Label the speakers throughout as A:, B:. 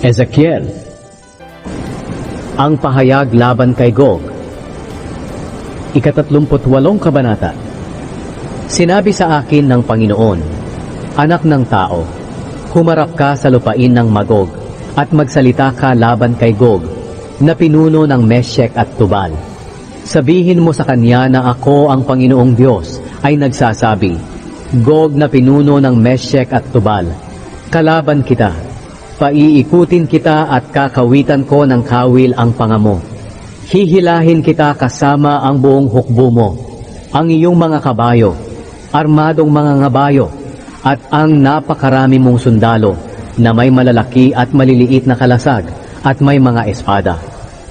A: Ezekiel. Ang pahayag laban kay Gog. Ikatatlumput walong kabanata. Sinabi sa akin ng Panginoon, Anak ng tao, humarap ka sa lupain ng Magog at magsalita ka laban kay Gog na pinuno ng Meshek at Tubal. Sabihin mo sa kanya na ako ang Panginoong Diyos ay nagsasabi, Gog na pinuno ng Meshek at Tubal, kalaban kita, paiikutin kita at kakawitan ko ng kawil ang pangamo. Hihilahin kita kasama ang buong hukbo mo, ang iyong mga kabayo, armadong mga ngabayo, at ang napakarami mong sundalo na may malalaki at maliliit na kalasag at may mga espada.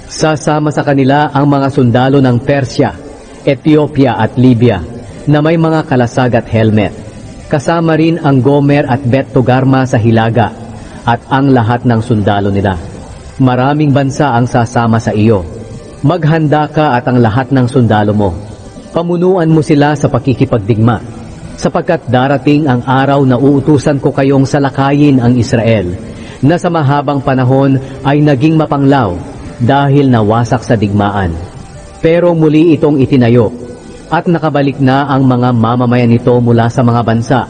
A: Sasama sa kanila ang mga sundalo ng Persya, Ethiopia at Libya na may mga kalasag at helmet. Kasama rin ang Gomer at Bet Togarma sa Hilaga at ang lahat ng sundalo nila. Maraming bansa ang sasama sa iyo. Maghanda ka at ang lahat ng sundalo mo. Pamunuan mo sila sa pakikipagdigma, sapagkat darating ang araw na uutusan ko kayong salakayin ang Israel, na sa mahabang panahon ay naging mapanglaw dahil nawasak sa digmaan. Pero muli itong itinayo, at nakabalik na ang mga mamamayan nito mula sa mga bansa,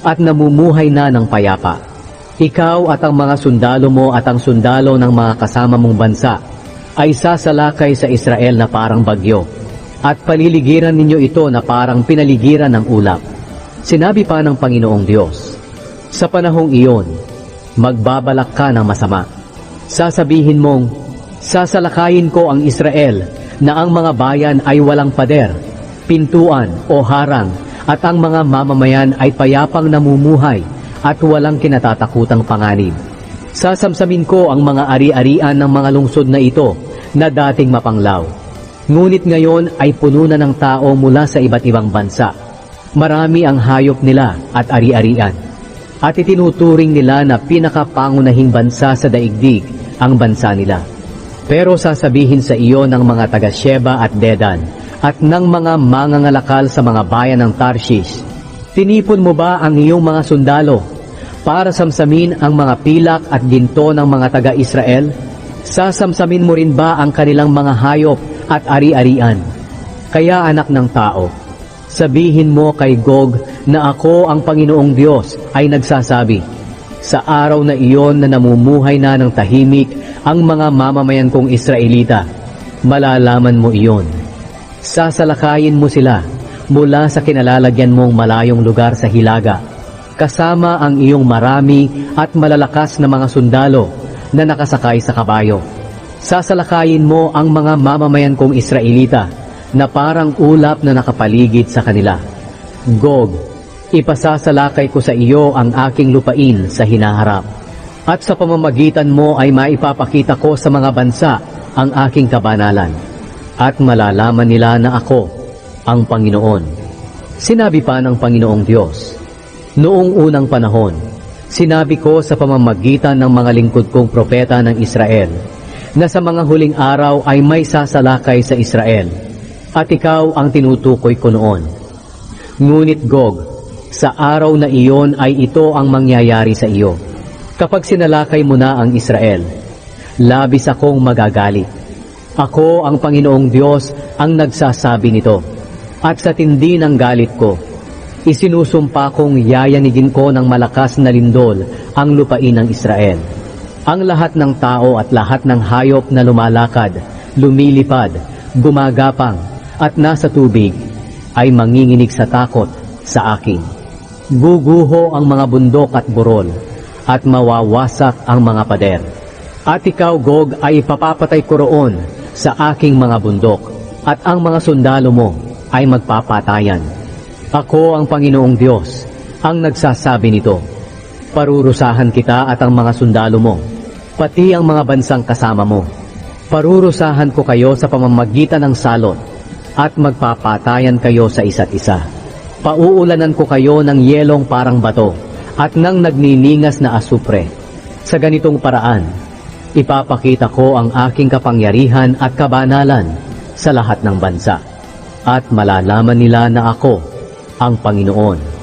A: at namumuhay na ng payapa. Ikaw at ang mga sundalo mo at ang sundalo ng mga kasama mong bansa ay sasalakay sa Israel na parang bagyo at paliligiran ninyo ito na parang pinaligiran ng ulap. Sinabi pa ng Panginoong Diyos, Sa panahong iyon, magbabalak ka ng masama. Sasabihin mong, Sasalakayin ko ang Israel na ang mga bayan ay walang pader, pintuan o harang at ang mga mamamayan ay payapang namumuhay at walang kinatatakutang panganib. Sasamsamin ko ang mga ari-arian ng mga lungsod na ito na dating mapanglaw. Ngunit ngayon ay puno na ng tao mula sa iba't ibang bansa. Marami ang hayop nila at ari-arian. At itinuturing nila na pinakapangunahing bansa sa daigdig ang bansa nila. Pero sasabihin sa iyo ng mga taga Sheba at Dedan at ng mga mangangalakal sa mga bayan ng Tarshish, Tinipon mo ba ang iyong mga sundalo para samsamin ang mga pilak at ginto ng mga taga-Israel? Sasamsamin mo rin ba ang kanilang mga hayop at ari-arian? Kaya anak ng tao, sabihin mo kay Gog na ako ang Panginoong Diyos ay nagsasabi, sa araw na iyon na namumuhay na ng tahimik ang mga mamamayan kong Israelita, malalaman mo iyon. Sasalakayin mo sila mula sa kinalalagyan mong malayong lugar sa Hilaga, kasama ang iyong marami at malalakas na mga sundalo na nakasakay sa kabayo. Sasalakayin mo ang mga mamamayan kong Israelita na parang ulap na nakapaligid sa kanila. Gog, ipasasalakay ko sa iyo ang aking lupain sa hinaharap. At sa pamamagitan mo ay maipapakita ko sa mga bansa ang aking kabanalan. At malalaman nila na ako ang Panginoon. Sinabi pa ng Panginoong Diyos, Noong unang panahon, sinabi ko sa pamamagitan ng mga lingkod kong propeta ng Israel, na sa mga huling araw ay may sasalakay sa Israel, at ikaw ang tinutukoy ko noon. Ngunit Gog, sa araw na iyon ay ito ang mangyayari sa iyo. Kapag sinalakay mo na ang Israel, labis akong magagalit. Ako ang Panginoong Diyos ang nagsasabi nito. At sa tindi ng galit ko, isinusumpa kong yayanigin ko ng malakas na lindol ang lupain ng Israel. Ang lahat ng tao at lahat ng hayop na lumalakad, lumilipad, gumagapang at nasa tubig ay manginginig sa takot sa akin. Guguho ang mga bundok at burol, at mawawasak ang mga pader. At ikaw, Gog, ay papapatay ko roon sa aking mga bundok, at ang mga sundalo mo ay magpapatayan. Ako ang Panginoong Diyos, ang nagsasabi nito. Parurusahan kita at ang mga sundalo mo, pati ang mga bansang kasama mo. Parurusahan ko kayo sa pamamagitan ng salot, at magpapatayan kayo sa isa't isa. Pauulanan ko kayo ng yelong parang bato at ng nagniningas na asupre. Sa ganitong paraan, ipapakita ko ang aking kapangyarihan at kabanalan sa lahat ng bansa. At malalaman nila na ako ang Panginoon.